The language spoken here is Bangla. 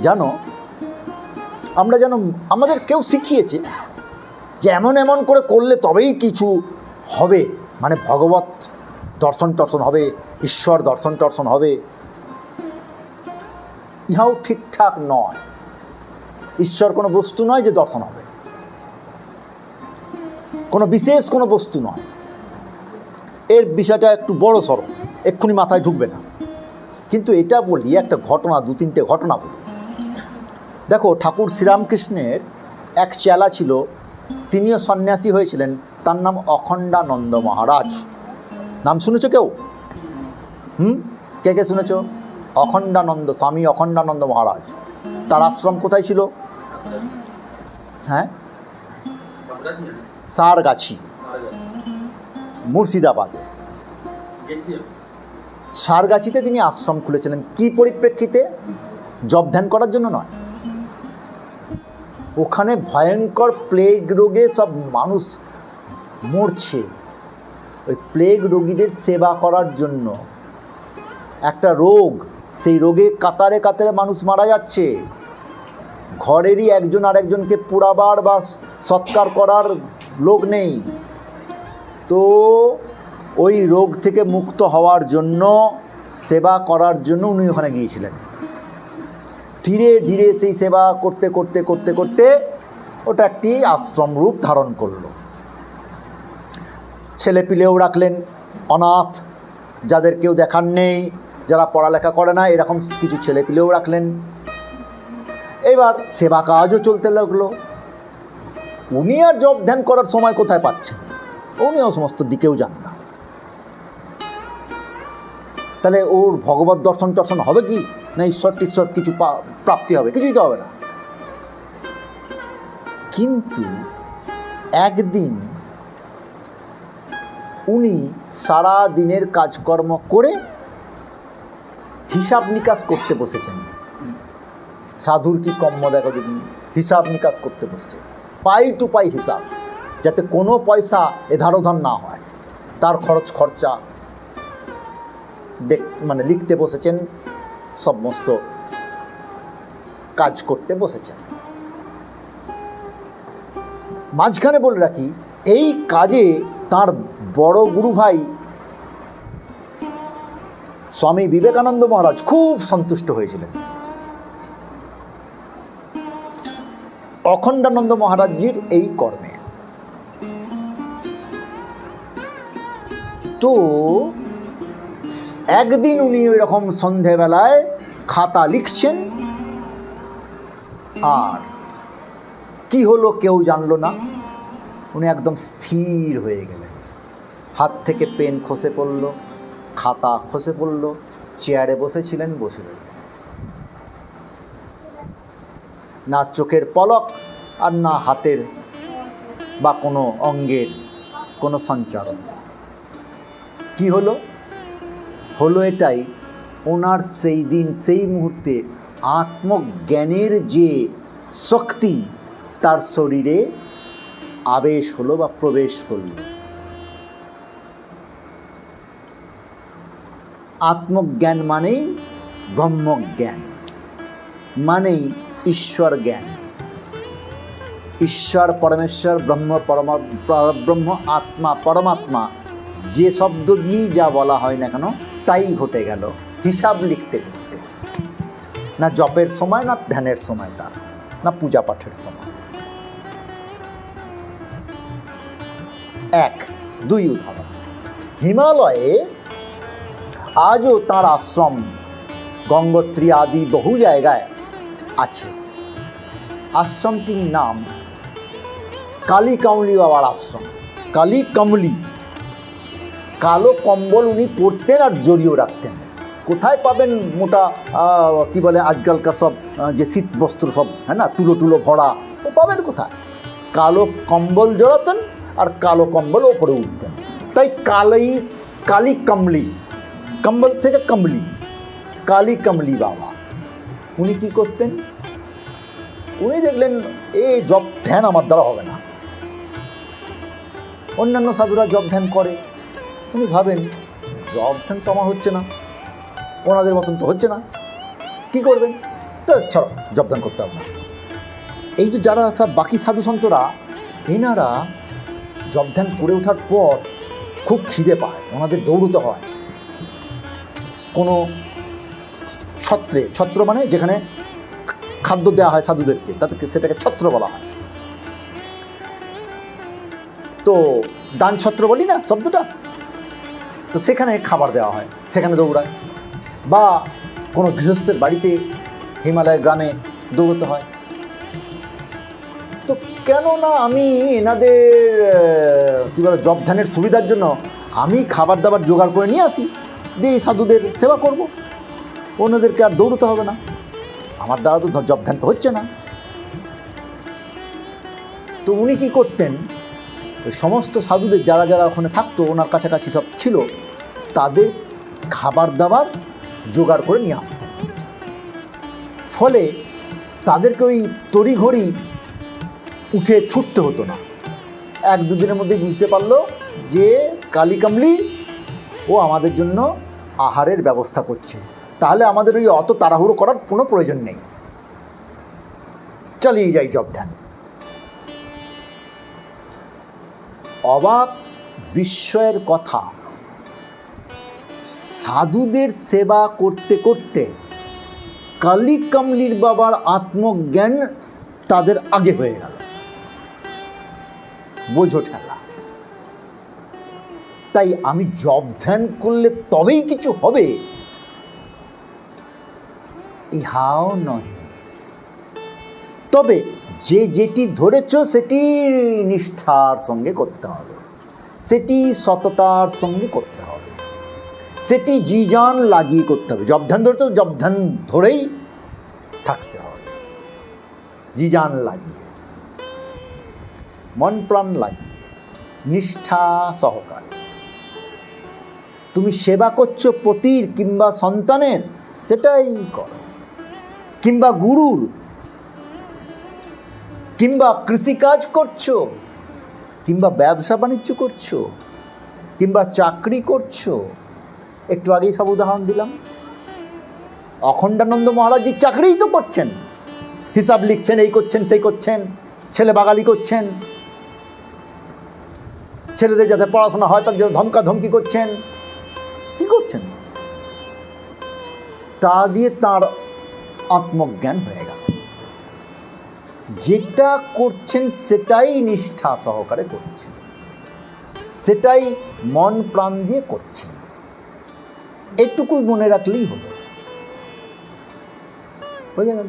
জানো, আমরা যেন, আমাদের কেউ শিখিয়েছে যে এমন এমন করে করলে তবেই কিছু হবে। মানে ভগবত দর্শন টর্শন হবে, ঈশ্বর দর্শন টর্শন হবে। ইহাও ঠিকঠাক নয়। ঈশ্বর কোনো বস্তু নয় যে দর্শন হবে। কোনো বিশেষ কোনো বস্তু নয়। এর বিষয়টা একটু বড় সড়ো এক্ষুনি মাথায় ঢুকবে না। কিন্তু এটা বলি, একটা ঘটনা, দু তিনটে ঘটনা বলি। দেখো, ঠাকুর শ্রীরামকৃষ্ণের এক চেলা ছিল। তিনিও সন্ন্যাসী হয়েছিলেন। তার নাম অখণ্ডানন্দ মহারাজ। নাম শুনেছ কেউ? হুম? কে কে শুনেছ? অখণ্ডানন্দ স্বামী অখণ্ডানন্দ মহারাজ। তার আশ্রম কোথায় ছিল? হ্যাঁ? সারগাছি। মুর্শিদাবাদে। সারগাছিতে তিনি আশ্রম খুলেছিলেন। কি পরিপ্রেক্ষিতে? জব ধ্যান করার জন্য নয়। ওখানে ভয়ঙ্কর প্লেগ রোগে সব মানুষ মরছে। ওই প্লেগ রোগীদের সেবা করার জন্য। একটা রোগ, সেই রোগে কাতারে কাতারে মানুষ মারা যাচ্ছে। ঘরেরই একজন আরেকজনকে পুরাবার বা সৎকার করার লোক নেই। তো ওই রোগ থেকে মুক্ত হওয়ার জন্য, সেবা করার জন্য উনি ওখানে গিয়েছিলেন। ধীরে ধীরে সেই সেবা করতে করতে করতে করতে ওটা একটি আশ্রম রূপ ধারণ করল। ছেলে পিলেও রাখলেন, অনাথ, যাদের কেউ দেখার নেই, যারা পড়ালেখা করে না, এরকম কিছু ছেলে পিলেও রাখলেন। এবার সেবা কাজও চলতে লাগল। উনি আর জব ধ্যান করার সময় কোথায় পাচ্ছেন? উনিও সমস্ত দিকেও যান। তাহলে ওর ভগবত দর্শন টর্শন হবে কি? না ঈশ্বর টিশ্বর কিছু প্রাপ্তি হবে? কিছুই তো হবে না। কিন্তু একদিন উনি সারা দিনের কাজকর্ম করে হিসাব নিকাশ করতে বসেছেন। সাধুর কি কম্ম দেখো যদি হিসাব নিকাশ করতে বসছে। পাই টু পাই হিসাব, যাতে কোনো পয়সা এধার ওধার না হয়। তার খরচ খরচা দেখ মানে লিখতে বসেছেন, সমস্ত কাজ করতে বসেছেন। মাঝখানে বলে রাখি, এই কাজে তার বড় গুরু ভাই স্বামী বিবেকানন্দ মহারাজ খুব সন্তুষ্ট হয়েছিলেন। অখণ্ডানন্দ মহারাজজির এই কর্মে। তো একদিন উনি ওই রকম সন্ধেবেলায় খাতা লিখছেন। আর কি হলো কেউ জানলো না। উনি একদম স্থির হয়ে গেলেন। হাত থেকে পেন খসে পড়ল, খাতা খসে পড়ল, চেয়ারে বসেছিলেন, বসে। না চোখের পলক আর না হাতের বা কোনো অঙ্গের কোনো সঞ্চারণ। কি হলো? হলো এটাই, ওনার সেই দিন, সেই মুহূর্তে আত্মজ্ঞানের যে শক্তি, তার শরীরে আবেশ হলো বা প্রবেশ করল আত্মজ্ঞান মানেই ব্রহ্মজ্ঞান, মানেই ঈশ্বর জ্ঞান। ঈশ্বর, পরমেশ্বর, ব্রহ্ম, পরম, ব্রহ্ম, আত্মা, পরমাত্মা, যে শব্দ দিয়েই যা বলা হয় না কেন তাই ঘটে গেল, হিসাব লিখতে লিখতে। না জপের সময়, না ধ্যানের সময় তার, না পূজা পাঠের সময়। এক, দুই উদাহরণ। হিমালয়ে আজও তার আশ্রম, গঙ্গোত্রী আদি বহু জায়গায় আছে। আশ্রমটির নাম কালী কামলি বাবার আশ্রম কালী কমলি কালো কম্বল উনি পরতেন আর জড়িয়েও রাখতেন। কোথায় পাবেন মোটা কি বলে আজকালকার সব যে শীত বস্ত্র সব হ্যাঁ না, তুলো টুলো ভরা, ও পাবেন কোথায়? কালো কম্বল জড়াতেন আর কালো কম্বল ওপরে উঠতেন। তাই কালাই, কালী কমলি, কম্বল থেকে কমলি, কালী কমলি বাবা। উনি কি করতেন? উনি দেখলেন এই জব ধ্যান আমার দ্বারা হবে না। অন্যান্য সাধুরা জব ধ্যান করে। উনি ভাবেন, জব ধ্যান তো আমার হচ্ছে না, ওনাদের মতন তো হচ্ছে না। কী করবেন? তো ছাড়ো, জব জবদান করতে হবে এই যে যারা সব বাকি সাধু সন্তরা, এনারা জবধান করে ওঠার পর খুব খিদে পায়, ওনাদের দৌড়তে হয়। কোনো ছত্রে, ছত্র মানে যেখানে খাদ্য দেওয়া হয় সাধুদেরকে, তাদেরকে সেটাকে ছত্র বলা হয়। তো দান ছত্র বলি না শব্দটা? তো সেখানে খাবার দেওয়া হয়, সেখানে দৌড়ায়। বা কোনো গৃহস্থের বাড়িতে হিমালয় গ্রামে দৌড়তে হয়। তো কেন না আমি এনাদের কী বলে জবধানের সুবিধার জন্য আমি খাবার দাবার জোগাড় করে নিয়ে আসি, দিয়ে এই সাধুদের সেবা করব। ওনাদেরকে আর দৌড়তে হবে না। আমার দ্বারা তো জব ধ্যান তো হচ্ছে না। তো উনি কী করতেন? ওই সমস্ত সাধুদের, যারা যারা ওখানে থাকতো, ওনার কাছাকাছি সব ছিল তাদের খাবার দাবার জোগাড় করে নিয়ে আসতেন ফলে তাদেরকে ওই তড়িঘড়ি উঠে ছুটতে হতো না। এক দুদিনের মধ্যে বুঝতে পারল যে কালিকামলি ও আমাদের জন্য আহারের ব্যবস্থা করছে। তাহলে আমাদের ওই অত তাড়াহুড়ো করার কোনো প্রয়োজন নেই। চালিয়ে যাই জব ধ্যান অবাক বিস্ময়ের কথা সাধুদের সেবা করতে করতে কালী কামলির বাবার আত্মজ্ঞান তাদের আগে হয়ে গেল। বোঝো ঠেলা। তাই আমি জব ধ্যান করলে তবেই কিছু হবে। ইহাও নয় তবে যে যেটি ধরেছ সেটি নিষ্ঠার সঙ্গে করতে হবে। সেটি সততার সঙ্গে করতে হবে। সেটি জিজান লাগিয়ে করতে হবে। জবধান ধরতে জবধান ধরেই থাকতে হবে। জিজান লাগিয়ে মন প্রাণ লাগিয়ে, নিষ্ঠা সহকারে। তুমি সেবা করছ পতির কিংবা সন্তানের, সেটাই করো। কিংবা গুরুর, কিংবা কৃষিকাজ করছ, কিংবা ব্যবসা বাণিজ্য করছ, কিংবা চাকরি করছ একটু আগেই সব উদাহরণ দিলাম। অখণ্ডানন্দ মহারাজজি চাকরিই তো করছেন। হিসাব লিখছেন, এই করছেন, সেই করছেন, ছেলে বাগালি করছেন। ছেলেদের যাতে পড়াশোনা হয়, তার জন্য ধমকা ধমকি করছেন। কি করছেন? তা দিয়ে তার আত্মজ্ঞান হয়ে গেল। যেটা করছেন, সেটাই নিষ্ঠা সহকারে করছেন। সেটাই মন প্রাণ দিয়ে করছেন। এটুকু মনে রাখলেই হবে বোঝা গেল।